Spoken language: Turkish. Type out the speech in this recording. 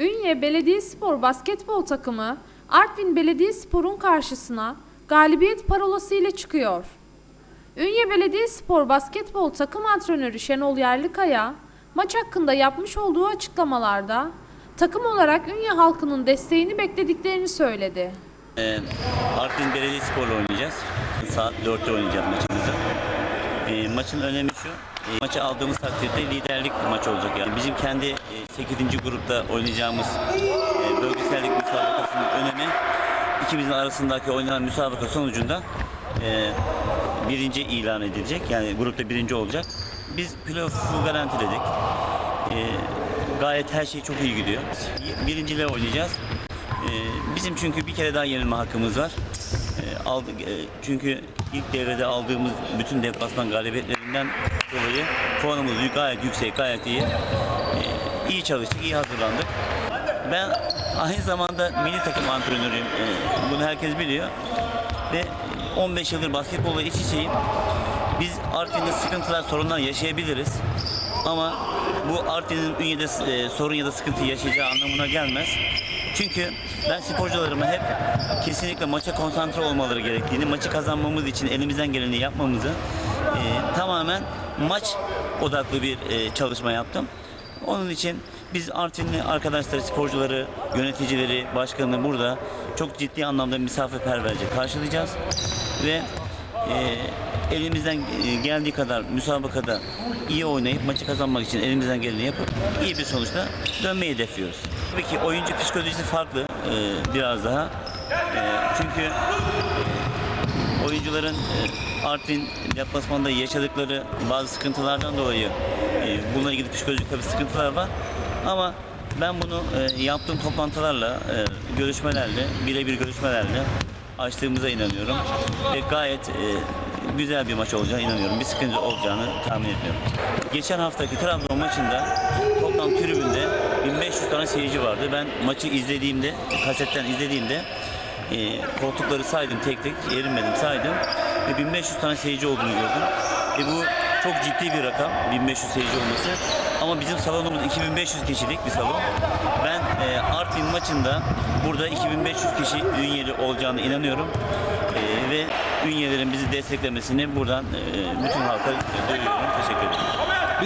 Ünye Belediyespor basketbol takımı Artvin Belediyespor'un karşısına galibiyet parolası ile çıkıyor. Ünye Belediyespor basketbol takım antrenörü Şenol Yerlikaya maç hakkında yapmış olduğu açıklamalarda takım olarak Ünye halkının desteğini beklediklerini söyledi. Ee, Artvin Belediyespor'la oynayacağız. Saat 4'te oynayacağız maçımızı. Ee, maçın önemi şu. e, maçı aldığımız takdirde liderlik maçı olacak yani. Bizim kendi e, 8. grupta oynayacağımız e, bölgesellik müsabakasının önemi ikimizin arasındaki oynanan müsabaka sonucunda e, birinci ilan edilecek. Yani grupta birinci olacak. Biz playoff'u garantiledik. E, gayet her şey çok iyi gidiyor. Birinciyle oynayacağız. Ee, bizim çünkü bir kere daha yenilme hakkımız var. Ee, aldık e, çünkü ilk devrede aldığımız bütün deplasman galibiyetlerinden dolayı puanımız gayet yüksek, gayet iyi. Ee, iyi çalıştık, iyi hazırlandık. Ben aynı zamanda milli takım antrenörüyüm. Ee, bunu herkes biliyor. Ve 15 yıldır basketbolla iç içeyim. Biz Artvin'de sıkıntılar, sorunlar yaşayabiliriz. Ama bu Artvin'in Ünye'de e, sorun ya da sıkıntı yaşayacağı anlamına gelmez. Çünkü ben sporcularıma hep kesinlikle maça konsantre olmaları gerektiğini, maçı kazanmamız için elimizden geleni yapmamızı e, tamamen maç odaklı bir e, çalışma yaptım. Onun için biz Artvinli arkadaşları, sporcuları, yöneticileri, başkanı burada çok ciddi anlamda misafirperverce karşılayacağız. Ve e, elimizden e, geldiği kadar müsabakada iyi oynayıp maçı kazanmak için elimizden geleni yapıp iyi bir sonuçla dönmeyi hedefliyoruz. Tabii ki oyuncu psikolojisi farklı e, biraz daha. E, çünkü oyuncuların Artvin deplasmanda yaşadıkları bazı sıkıntılardan dolayı bununla ilgili psikolojik tabii sıkıntılar var. Ama ben bunu yaptığım toplantılarla, görüşmelerle, birebir görüşmelerle açtığımıza inanıyorum. Ve gayet güzel bir maç olacağına inanıyorum. Bir sıkıntı olacağını tahmin etmiyorum. Geçen haftaki Trabzon maçında toplam tribünde 1500 tane seyirci vardı. Ben maçı izlediğimde, kasetten izlediğimde e, koltukları saydım tek tek, erinmedim saydım ve 1500 tane seyirci olduğunu gördüm. E bu çok ciddi bir rakam, 1500 seyirci olması. Ama bizim salonumuz 2500 kişilik bir salon. Ben e, Artvin maçında burada 2500 kişi Ünyeli olacağına inanıyorum. E, ve Ünyelerin bizi desteklemesini buradan e, bütün halka duyuruyorum. Teşekkür ederim.